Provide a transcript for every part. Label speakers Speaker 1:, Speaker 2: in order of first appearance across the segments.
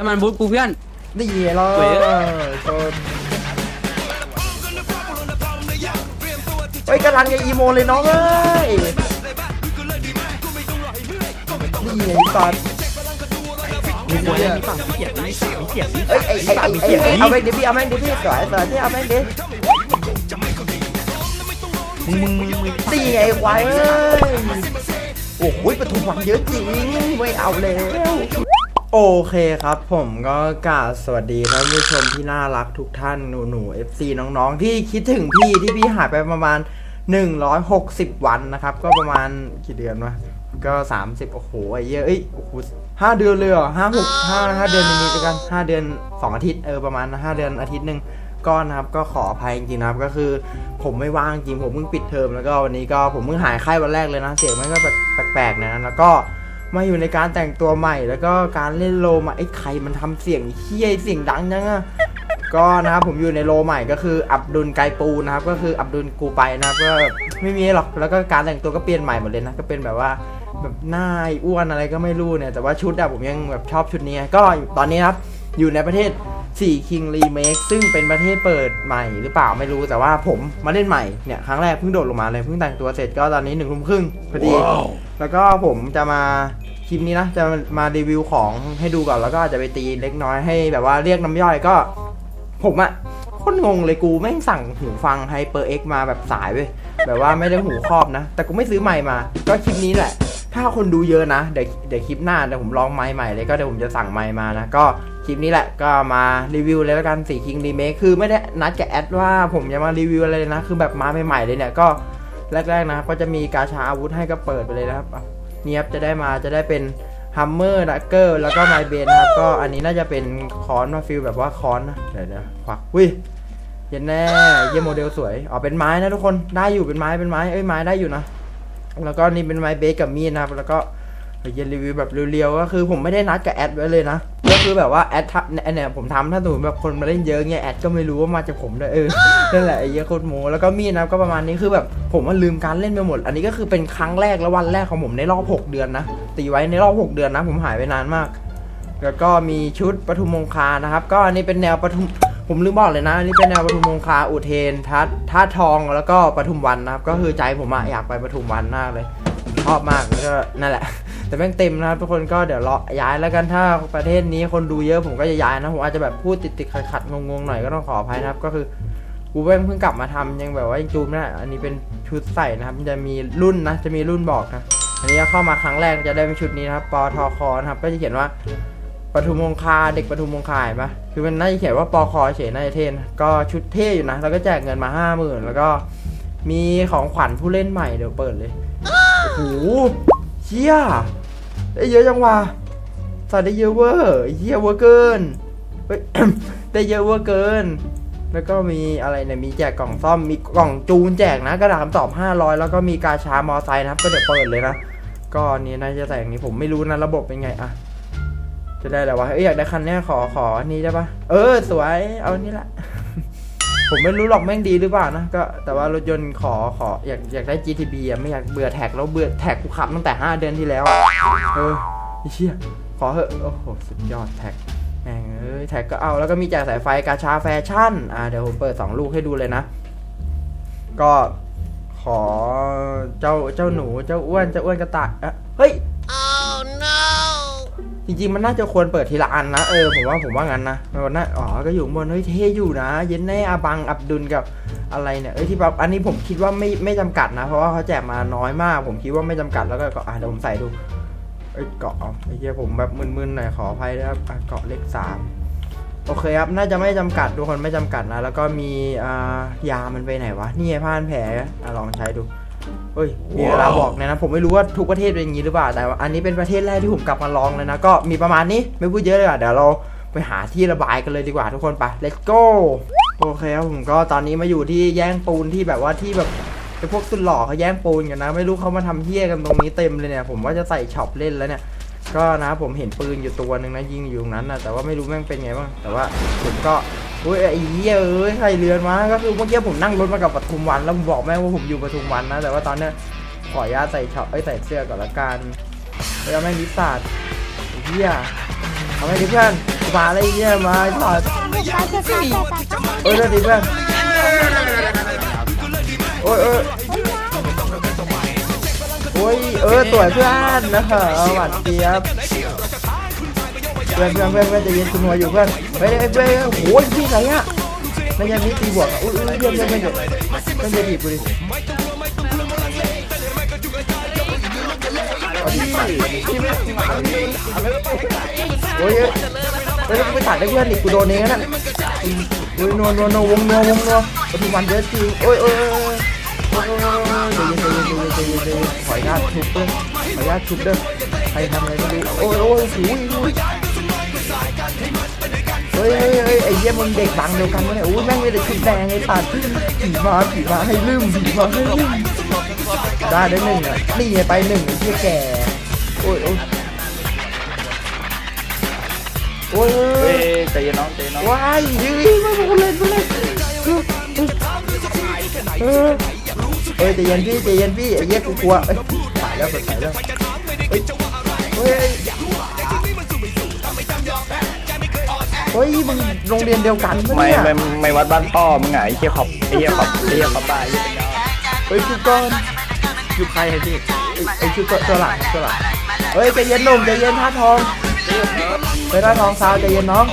Speaker 1: ให้มันบูทกูเพื่อน
Speaker 2: นี่เหรอ
Speaker 1: เว้ย
Speaker 2: ชนเฮ้ยกำลังจะอีโมเลยน้องเอ้ยนี่ไอ้สัตว์
Speaker 1: มีคนเล่นมีฝั่งมีเกียรติมีฝั่งมีเกียรติ
Speaker 2: เอ้ยไอ้ไอ้ไอ้ไอ้ไอ้เอาแม่งดิพี่เอาแม่งดิพี่สวยสวยที่เอาแม่งดิ
Speaker 1: มึงมึงมึงมึง
Speaker 2: นี่ไงควายเอ้ยโอ้โหปทุมวันเยอะจริงไม่เอาแล้ว โอเคครับผมก็กราบสวัสดีท่านผู้ชมที่น่ารักทุกท่านหนูหนู FC น้องๆ ที่คิดถึงพี่ที่พี่หายไปประมาณ 160 วันนะครับ ก็ประมาณกี่เดือนวะก็ 30 โอ้โหไอ้เหี้ยเอ้ยโอ้โหห้าเดือนเลยเหรอห้าหกห้าห้าเดือนนิดๆแล้วกันห้าเดือนสองอาทิตย์เออประมาณห้าเดือนอาทิตย์หนึ่งก็นะครับก็ขออภัยจริงๆนะครับก็คือผมไม่ว่างจริงผมเพิ่งปิดเทอมแล้วก็วันนี้ก็ผมเพิ่งหายไข้วันแรกเลยนะเสียงมันก็แปลกๆนะแล้วก็ มาอยู่ในการแต่งตัวใหม่ แล้วก็การเล่นโลมาไอ้ใครมันทำเสียงเฮี้ยเสียงดังจังอะก็นะครับผมอยู่ในโลใหม่ก็คืออับดุลไกปูนะครับ ก็คืออับดุลกูไปนะครับก็ไม่มีหรอกแล้วก็การแต่งตัวก็เปลี่ยนใหม่หมดเลยนะก็เป็นแบบว่าแบบหน้าไอ้อ้วนอะไรก็ไม่รู้เนี่ย แต่ว่าชุดอะผมยังแบบชอบชุดนี้ ก็ตอนนี้นะครับอยู่ในประเทศ4 King Remake ซึ่งเป็นประเทศเปิดใหม่หรือเปล่าไม่รู้แต่ว่าผมมาเล่นใหม่เนี่ยครั้งแรกเพิ่งโดดลงมาเลยเพิ่งแต่งตัวเสร็จก็ตอนนี้หนึ่งทุ่มครึ่งพอดีแล้วก็ผมจะมา คลิปนี้นะจะมารีวิวของให้ดูก่อนแล้วก็อาจจะไปตีเล็กน้อยให้แบบว่าเรียกน้ำย่อยก็ ผมอะคนงงเลยกูแม่งสั่งหูฟัง HyperX มาแบบสายเว้ยแบบว่าไม่ได้หูครอบนะ แต่กูไม่ซื้อใหม่มา ก็คลิปนี้แหละ ถ้าคนดูเยอะนะ เดี๋ยวเดี๋ยวคลิปหน้าเดี๋ยวผมลองไม้ใหม่เลยก็เดี๋ยวผมจะสั่งไม้มานะ ก็คลิปนี้แหละก็มารีวิวเลยแล้วกันสี่คิงรีเมคคือไม่ได้นัดกับแอดว่าผมจะมารีวิวอะไรเลยนะ คือแบบมาใหม่ๆเลยเนี่ยก็แรกๆนะครับก็จะมีกาชาอาวุธให้ก็เปิดไปเลยนะครับ นี่ยครับจะได้มาจะได้เป็นฮัมเมอร์ดักเกอร์แล้วก็ไมเบนนะครับก็อันนี้น่าจะเป็นคอนมาฟิลแบบว่าคอนนะเดี๋ยวเดี๋ยวควักวิเย็นแน่เยี่ยมโมเดลสวยอ๋อเป็นไม้นะทุกคนได้อยู่เป็นไม้เป็นไม้เอ้ยไม้ได้อยู่นะแล้วก็นี่เป็นไม้เบสกับมีดนะครับแล้วก็ เย็นรีวิวแบบเรียวๆก็คือผมไม่ได้นัดกับแอดไว้เลยนะก็คือแบบว่าแอดทำเนี่ยผมทำถ้าสมมติแบบคนมาเล่นเยอะเงี้ยแอดก็ไม่รู้ว่ามาจากผมด้วยเออนั่นแหละไอ้เหี้ยโคตรโมแล้วก็มีนะครับก็ประมาณนี้คือแบบผมว่าลืมการเล่นไปหมด อันนี้ก็คือเป็นครั้งแรกและวันแรกของผมในรอบ 6 เดือนนะตีไว้ในรอบ 6 เดือนนะ ผมหายไปนานมาก แล้วก็มีชุดปทุมมงคานะครับ ก็อันนี้เป็นแนวปทุมผมลืมบอกเลยนะอันนี้เป็นแนวปทุมมงคาอุเทนทัดท่าทองแล้วก็ปทุมวันนะครับ ก็คือใจผมอะอยากไปปทุมวันมากเลยชอบมากแล้วก็นั่นแหละ แต่แม่งเต็มนะครับทุกคนก็เดี๋ยวรอย้ายแล้วกันถ้าประเทศนี้คนดูเยอะผมก็จะย้ายนะผมอาจจะแบบพูดติดติดขัดขัดๆงงๆหน่อยก็ต้องขออภัยนะครับ ก็คือกูเพิ่งเพิ่งกลับมาทำยังแบบว่ายังจูมไม่ได้อันนี้เป็นชุดใส่นะครับจะมีรุ่นนะจะมีรุ่นบอกนะอันนี้เข้ามาครั้งแรกจะได้เป็นชุดนี้นะครับปทคนะครับก็จะเขียนว่าปทุมมงคาเด็กปทุมมงคาเห็นปะคือมันน่าจะเขียนว่าปอคอเฉยน่าจะเท่นก็ชุดเท่อยู่นะ แล้วก็แจกเงินมาห้าหมื่นแล้วก็มีของขวัญผู้เล่นใหม่เดี๋ยวเปิดเลยโอ้โห เชี่ยได้เยอะจังวะใส่ได้เยอะเวอร์เฮียเวอร์เกินเฮ้ยได้เยอะเวอร์เกิน แล้วก็มีอะไรเนี่ยมีแจกกล่องซ่อมมีกล่องจูนแจกนะกระดาษคำตอบ 500 แล้วก็มีกาชามอไซค์นะครับ ก็เดี๋ยวเปิดเลยนะก็อันนี่น่าจะแต่อย่างนี้ผมไม่รู้นะระบบเป็นไงอะจะได้แล้ววะเอ้ยอยากได้คันเนี้ยขอขออันนี้ได้ปะเออสวยเอาอันนี้ละ ผมไม่รู้หรอกแม่งดีหรือเปล่านะก็แต่ว่ารถยนต์ขอขออยากอยากได้ GTB อะไม่อยากเบื่อแท็กแล้วเบื่อแท็กกูขับตั้งแต่ 5 เดือนที่แล้วอะเออไอ้เชี่ยขอเหอะโอ้โหสุดยอดแท็กแม่งเอ้ยแท็กก็เอาแล้วก็มีแจกสายไฟกาชาแฟชั่นอ่าเดี๋ยวผมเปิด 2 ลูกให้ดูเลยนะ ก็ขอเจ้าเจ้าหนูเจ้าอ้วนเจ้าอ้วนกระต่ายเอะเฮ้ย จริงๆมันน่าจะควรเปิดทีละอันนะเออผมว่าผมว่างั้นนะมันน่าอ๋อก็อยู่บนเฮ้ยเท่อยู่นะ เย็นแน่อาบังอับดุลกับอะไรเนี่ยเอ้ยที่แบบอันนี้ผมคิดว่าไม่ไม่จำกัดนะ เพราะว่าเขาแจกมาน้อยมาก ผมคิดว่าไม่จำกัดแล้วก็ก็อะเดี๋ยวผมใส่ดูเอ้ยเกาะไอ้เหี้ยผมแบบมึนๆหน่อยขออภัยนะครับอะเกาะเลขสามโอเคครับน่าจะไม่จำกัดทุกคนไม่จำกัดนะ แล้วก็มีอ่ายามันไปไหนวะนี่ไงผ้านแผลอะลองใช้ดู เฮ้ยมีเวลาบอกเนี่ยนะผมไม่รู้ว่าทุกประเทศเป็นอย่างนี้หรือเปล่าแต่ว่าอันนี้เป็นประเทศแรกที่ผมกลับมาลองเลยนะก็มีประมาณนี้ไม่พูดเยอะเลยอะเดี๋ยวเราไปหาที่ระบายกันเลยดีกว่าทุกคนไป let's go โอเคครับผมก็ตอนนี้มาอยู่ที่แย่งปูนที่แบบว่าที่แบบไอ้พวกสุดหล่อเขาแย่งปูนกันนะ ไม่รู้เขามาทำเฮี้ยกันตรงนี้เต็มเลยเนี่ย ผมว่าจะใส่ช็อปเล่นแล้วเนี่ย ก็นะผมเห็นปืนอยู่ตัวหนึ่งนะยิงอยู่ตรงนั้นนะแต่ว่าไม่รู้แม่งเป็นไงบ้างแต่ว่าผมก็ อุ้ยไอ้เหี้ยเอ้ยใครเรือนมาก็คือเมื่อกี้ผมนั่งรถมากับปทุมวันแล้วผมบอกแม่ว่าผมอยู่ปทุมวันนะ แต่ว่าตอนเนี้ยขออนุญาตใส่ช็อปไอ้ใส่เสื้อก่อนละกันแล้วแม่นิสสัตเหี้ยเอาไม่ดิเพื่อนมาอะไรเงี้ยมาไอ้สัตว์
Speaker 3: มาจะตายตายตายตาย
Speaker 2: เอ้ยเดี๋ยวดิเพื่อนโอ้ยเอ้ยโอ้ยเออสวยเพื่อนนะคะหวานเจี๊ยบ พื่อนเพื่อนเพื่อนเพื่อนใจะเย็นคุณหัวอยู่เพื่อนเฮ้ยเฮ้ยเฮ้ยโอ้ยพี่ไหนอะไม่ใช่มีตีบวกอุ้ยเยี่ยมเยี่ยมเยี่ยมเยี่ยมเยี่ยมดีบกูดิเอาดิโอ้ยเอ้ยเฮ้ยกูไปตัดได้เพื่อนอีกกูโดนเองนั่นโอ้ยนัวนัวนัววงนัววงนัวปฏิวันเยอะจริงโอ้ยโอ้ยโอ้ยโอ้ยโอ้ยใจเย็นใจเย็นใจเย็นใจเย็นใจเย็นขออนุญาตทุบเด้อขออนุญาตทุบเด้อใครทำอะไรไม่รู้โอ้ยโอ้ยหูยหูย ฮ้ยเฮ้ยเฮ้ยไอ้เยี่ยมึงเด็กบังเดียวกันวะเนี่ยโอ้ยแม่งมีแต่ชุดแดงไอ้สัตว์ผีมาผีมาให้ลืมผีมาให้ลืมได้ได้หนึ่งอะนี่ไปหนึ่งไอ้เหี้ยแก่โอ้ยโอ้ยโอ้ย
Speaker 4: เฮ้ยใจเย็นน้องใจเย็นน้อง
Speaker 2: ว้ายยืยมาพูดเล่นพูดเล่นเออเฮ้ยใจเย็นพี่ใจเย็นพี่ไอ้เหี้ยกูกลัวเอ้ยถ่ายแล้วเปิดถ่ายแล้วเฮ้ยเฮ้ เฮ้ยมึงโรงเรียนเดียวกันปะ
Speaker 4: ไม่
Speaker 2: เนี่ย
Speaker 4: ไม่ไม่วัดบ้านพ่อมึงไงไอ้เหี้ยขอบไอ้เหี้ยขอบไอ้เหี้ยขอบบ้าไอ้เหี้ย
Speaker 2: เฮ้ยชุดก้อน
Speaker 1: อยู่ใครให้พี่
Speaker 2: ไอ้ชุดก้อนตัวหลังตัวหลังเฮ้ยใจเย็นหนุ่มใจเย็นท่าทองเฮ้ยท่าทองสาวใจเย็นน้อง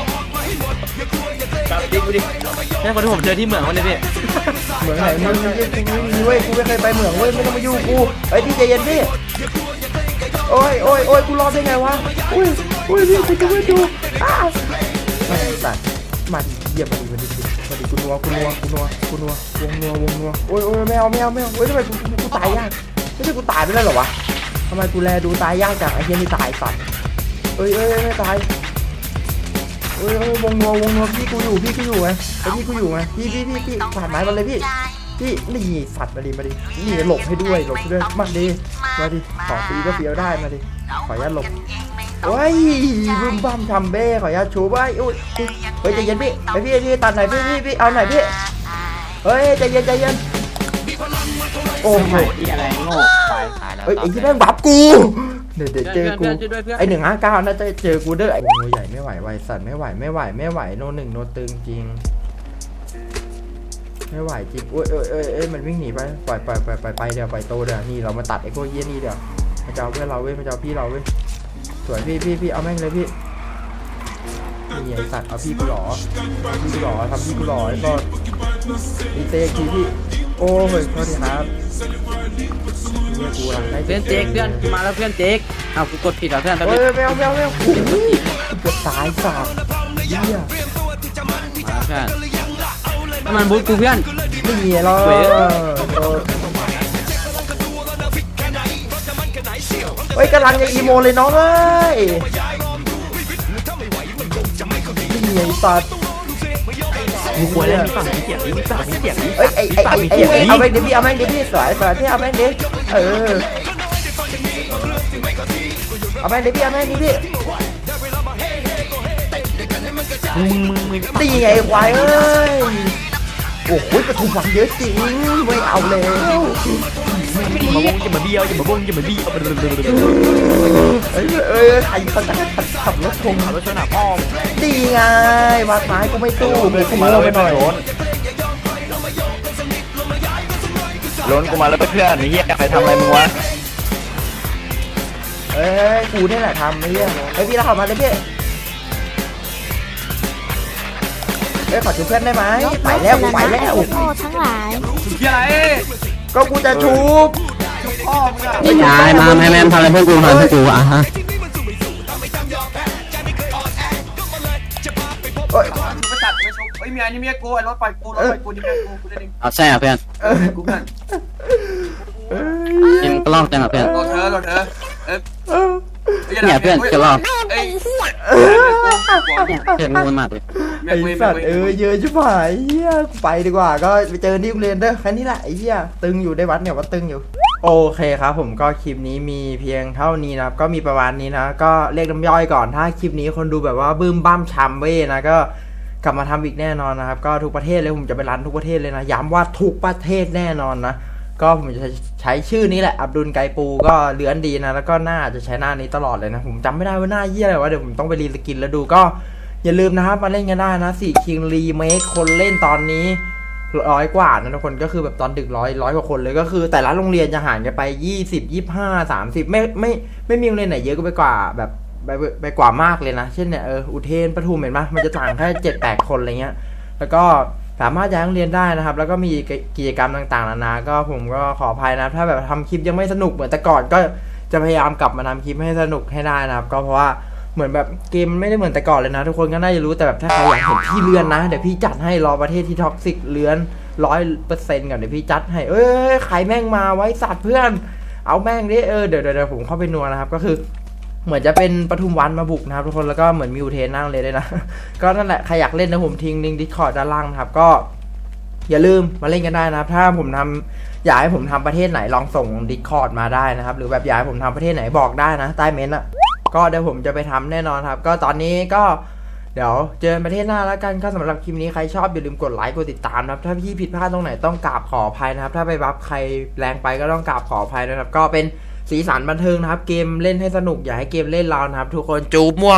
Speaker 4: ครับดิกูดิ
Speaker 1: แค่คนที่ผมเจอที่เหมืองวันนี้พี่
Speaker 2: เหมืองไหนมึงมึงกูไม่มีเว้ยกูไม่เคยไปเหมืองเว้ยไม่ต้องมายุ่งกูเฮ้ยพี่ใจเย็นพี่โอ้ยโอ้ยโอ้ยกูรอดได้ไงวะอุ้ยอุ้ยพี่กูจะไม่ดูอ้าว ไม่ตัดมาดิเยี่ยมมาดิมาดิมาดิกูนัวกูนัวกูนัวกูนัววงนัววงนัวโอ้ยโอ้ยไม่เอาไม่เอาไม่เอาเฮ้ยทำไมกูกูตายยากไม่ใช่กูตายไปแล้วหรอวะทำไมกูแลดูตายยากจังไอ้เหี้ยนี่ตายสัตว์เอ้ยเอ้ยเอ้ยไม่ตายเอ้ยเอ้ยวงนัววงนัวพี่กูอยู่พี่กูอยู่ไงไอ้พี่กูอยู่ไงพี่พี่พี่พี่ผ่านไม้มาเลยพี่พี่นี่สัตว์มาดิมาดินี่หลบให้ด้วยหลบให้ด้วยมาดิมาดิสองปีก็เฟี้ยวได้มาดิขออนุญาตหลบ โอ้ยบึ้มบ้ามทำเบ้ขออนุญาตชูไว้อุ้ยเฮ้ยใจเย็นพี่ไอพี่พี่ตัดไหนอยพี่พี่พี่เอาไหนอยพี่เฮ้ยใจเย็นใจเย็นโอ้โห
Speaker 4: ที่อะไรโง่ตายตายแล้ว
Speaker 2: เฮ้ยไอ้ที่แม่งบับกูเดี๋ยวเดี๋ยวเจอกูไอหนึ่งห้าเก้าน่าจะเจอกูเด้อไอ้โนใหญ่ไม่ไหวไวสัตว์ไม่ไหวไม่ไหวไม่ไหวโนหนึ่งโนตึงจริงไม่ไหวจริงโอ้ยเอ้ยเอ้ยเอ้ยมันวิ่งหนีไปปล่อยปล่อยปล่อยปล่อยไปเดี๋ยวปล่อยโตเดี๋ยวนี่เรามาตัดไอ้พวกเยี่ยนี่เดี๋ยวมาจะเอาเพื่อนเราเว้ยมาจะเอาพี่เราเว้ย สวยพี่พี่พี่เอาแม่งเลยพี่นี่ไอ้สัตว์เอาพี่กูหรอเอาพี่กูหรอทำพี่กูหรอไอ้ก็ดีเตะทีพี่โอ้ยโทษทีครับเนี่ยกูรังได้
Speaker 5: เพื่อนเจ๊กเพื่อนมาแล้วเพื่อนเจ๊กอ้าวกูกดผิดเหรอเพื่อนแป๊บ
Speaker 2: เฮ้
Speaker 5: นึ
Speaker 2: ย
Speaker 5: ง
Speaker 2: ไม่เอาไม่เอาไม่เอาโอ้โหเกือบตายสัตว์เหี้ย
Speaker 5: มาแล้วเพื่อนน้ำมันบูทกูเพื่อน
Speaker 2: ไม่มีหรอก
Speaker 5: เว้ย
Speaker 2: เอ เฮ้ยกำลังจะอีโมเลยน้องเอ้ยนี่ไงสัตว์
Speaker 1: กูควรเล่นมีฝั่งมีเสียงมีฝั่งมีเสียงมี
Speaker 2: เอ้ยไอ้ไอ้
Speaker 1: ฝั่
Speaker 2: ไอ้
Speaker 1: งมี
Speaker 2: ไอ้
Speaker 1: เสียง
Speaker 2: ไอ้เอาแม่งดิพี่เอาแม่งดิพี่สวยสวยที่เอาแม่งดิเออเอาแม่งดิพี่เอาแม่งดิพี่
Speaker 1: มึงมึงมึง
Speaker 2: นี่ไงควายเอ้ยโอ้โหประตูฝังเยอะจริงไม่เอาแล้ว
Speaker 1: มาวงจะมาเบี้ยวจะมาวงจะมาเบี้ยว
Speaker 2: เอ้ยเอ้ยใครเขาจะขับขับรถชง
Speaker 1: ขับรถชนหน้าพ่อ
Speaker 2: ดีไงมาท้ายก็ไม่สู้เลย
Speaker 4: กู
Speaker 2: ขโมา
Speaker 4: แล้ว
Speaker 2: ยไปหน่อย
Speaker 4: โล้นล้นกูมาแล้วเพื่อนไอ้เหี้ยใครทำอะไรมึงวะ
Speaker 2: เอ้ยกูนี่แหละทำไม่เรื่องไอ้ยพี่เราขับมาเลยพี่เอ้ยขอชูเพื่อนได้ไหมไปแล้วไปแล้ว
Speaker 3: โง่ทั้งหลาย
Speaker 5: พี่อะไร
Speaker 2: ก็กูจะชูบ
Speaker 5: พี่ชายมาแม่แม่ทำอะไรเพื่อนกูทำเพื่อนกูอะฮะ
Speaker 2: เอ้ย
Speaker 6: ไม่ตัดไม่ชกเฮ้ยเมียนี่เมียกูไอ้รถไฟกูรถไฟกูนี่เมียกูกูได้ดิ
Speaker 5: เอาใช่อะเพื่อน
Speaker 2: เอ้ย
Speaker 6: กูเพื่อน
Speaker 2: เอ้ย
Speaker 5: กินก็ลอกจังอะเพื่อน
Speaker 6: รถเธอรถเธอเอ๊ะ
Speaker 2: เอ้ย
Speaker 5: เนี่ยเพื่อนจะลอก
Speaker 6: เอ้ย
Speaker 5: เนี่ยเพื่อนงูมันมากเลย
Speaker 2: ไอ้สัตว์เอ้ยเยอะชิบหายเฮียไปดีกว่า ก็ไปเจอที่โรงเรียนเด้อแค่นี้แหละไอ้เหี้ยตึงอยู่ได้วัดเนี่ยว่าตึงอยู่ โอเคครับผมก็คลิปนี้มีเพียงเท่านี้นะครับ ก็มีประมาณนี้นะ ก็เรียกน้ำย่อยก่อนถ้าคลิปนี้คนดูแบบว่าบึ้มบ้ามช้ำเว้ยนะก็กลับมาทำอีกแน่นอนนะครับ ก็ทุกประเทศเลยผมจะไปรันทุกประเทศเลยนะย้ำว่าทุกประเทศแน่นอนนะก็ผมจะใช้ชื่อนี้แหละ อับดุลไกปูก็เลือนดีนะ แล้วก็หน้าจะใช้หน้านี้ตลอดเลยนะ ผมจำไม่ได้ว่าหน้าเยี่ยอะไรวะ เดี๋ยวผมต้องไปรีสกินแล้วดูก็ อย่าลืมนะครับมาเล่นกันได้นะสี่คิงรีเมคคนเล่นตอนนี้ร้อยกว่านะทุกคนก็คือแบบตอนดึกร้อยร้อยกว่าคนเลยก็คือ แต่ละโรงเรียนจะห่างกันไปยี่สิบยี่ห้าสามสิบไม่ไม่ไม่มีโรงเรียนไหนเยอะก็ไปกว่าแบบไปไปกว่ามากเลยนะ เช่นเนี่ยเอออุเทนปทุมเห็นปะมันจะต่างแค่เจ็ดแปดคนอะไรเงี้ย แล้วก็สามารถย้ายโรงเรียนได้นะครับ แล้วก็มีกิจกรรมต่างๆนานา ก็ผมก็ขออภัยนะถ้าแบบทำคลิปยังไม่สนุกเหมือนแต่ก่อนก็จะพยายามกลับมาทำคลิปให้สนุกให้ได้นะครับ ก็เพราะว่า เหมือนแบบเกมไม่ได้เหมือนแต่ก่อนเลยนะ ทุกคนก็น่าจะรู้แต่แบบถ้าใครอยากเห็นพี่เลือนนะ เดี๋ยวพี่จัดให้รอประเทศที่ท็อกซิกเลือนร้อยเปอร์เซ็นต์ก่อนเดี๋ยวพี่จัดให้ เอ้ยใครแม่งมาไว้สัตว์เพื่อน เอาแม่งดิเออเดี๋ยวเดี๋ยวผมเข้าไปนัวนะครับ ก็คือเหมือนจะเป็นปทุมวันมาบุกนะครับทุกคนแล้วก็เหมือนมีอุเทนนั่งเลยด้วยนะ ก็นั่นแหละใครอยากเล่นนะผมทิ้งลิงก์ดิสคอร์ดด้านล่างนะครับก็ อย่าลืมมาเล่นกันได้นะครับ ถ้าผมทำอยากให้ผมทำประเทศไหนลองส่งดิสคอร์ดมาได้นะครับ หรือแบบอยากให้ผมทำประเทศไหนบอกได้นะใต้เมนต์อะ ก็เดี๋ยวผมจะไปทำแน่นอนครับ ก็ตอนนี้ก็เดี๋ยวเจอกันประเทศหน้าแล้วกันก็สำหรับคลิปนี้ใครชอบอย่าลืมกดไลค์กดติดตามนะครับ ถ้าพี่ผิดพลาดตรงไหนต้องกราบขออภัยนะครับ ถ้าไปบัฟใครแรงไปก็ต้องกราบขออภัยนะครับ ก็เป็นสีสันบันเทิงนะครับ เกมเล่นให้สนุกอย่าให้เกมเล่นเรานะครับ ทุกคนจูบมั่ว